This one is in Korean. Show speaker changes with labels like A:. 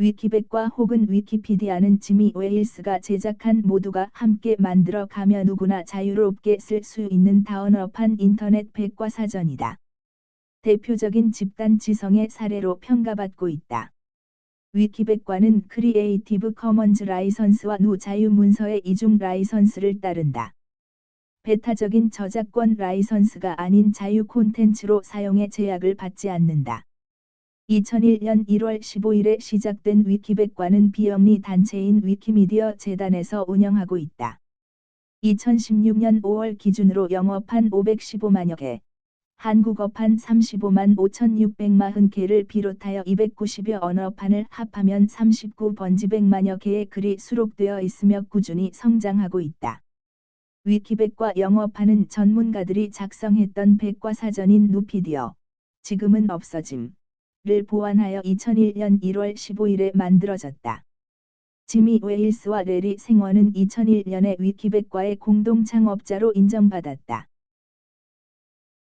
A: 위키백과 혹은 위키피디아는 지미 웨일스가 제작한 모두가 함께 만들어 가며 누구나 자유롭게 쓸 수 있는 다원어판 인터넷 백과 사전이다. 대표적인 집단 지성의 사례로 평가받고 있다. 위키백과는 크리에이티브 커먼즈 라이선스와 누 자유문서의 이중 라이선스를 따른다. 베타적인 저작권 라이선스가 아닌 자유 콘텐츠로 사용에 제약을 받지 않는다. 2001년 1월 15일에 시작된 위키백과는 비영리 단체인 위키미디어 재단에서 운영하고 있다. 2016년 5월 기준으로 영어판 515만여 개, 한국어판 35만 5,640개를 비롯하여 290여 언어판을 합하면 39번지백만여 개의 글이 수록되어 있으며 꾸준히 성장하고 있다. 위키백과 영어판은 전문가들이 작성했던 백과사전인 누피디어, 지금은 없어짐. 를 보완하여 2001년 1월 15일에 만들어졌다. 지미 웨일스와 레리 생원은 2001년에 위키백과의 공동 창업자로 인정받았다.